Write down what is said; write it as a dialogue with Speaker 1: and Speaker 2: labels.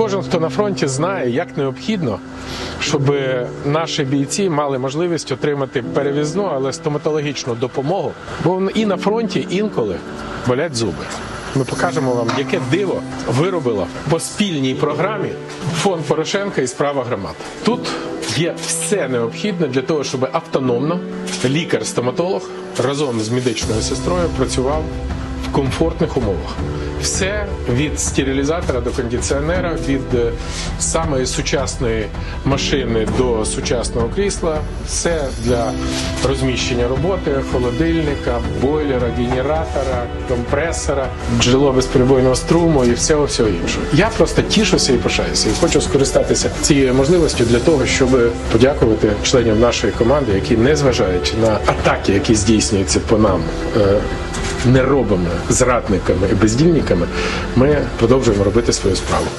Speaker 1: Кожен, хто на фронті, знає, як необхідно, щоб наші бійці мали можливість отримати перевізну, але стоматологічну допомогу. Бо і на фронті інколи болять зуби. Ми покажемо вам, яке диво виробила по спільній програмі фонд Порошенка і справа громад. Тут є все необхідне для того, щоб автономно лікар-стоматолог разом з медичною сестрою працював комфортних умовах. Все від стерилізатора до кондиціонера, від е, самої сучасної машини до сучасного крісла, все для розміщення роботи, холодильника, бойлера, генератора, компресора, джерело безперебойного струму і всього всього іншого. Я просто тішуся і пишаюся, і хочу скористатися цією можливістю для того, щоб подякувати членам нашої команди, які незважаючи на атаки, які здійснюються по нам. Е, робимо зрадниками і бездільниками, ми продовжуємо робити свою справу.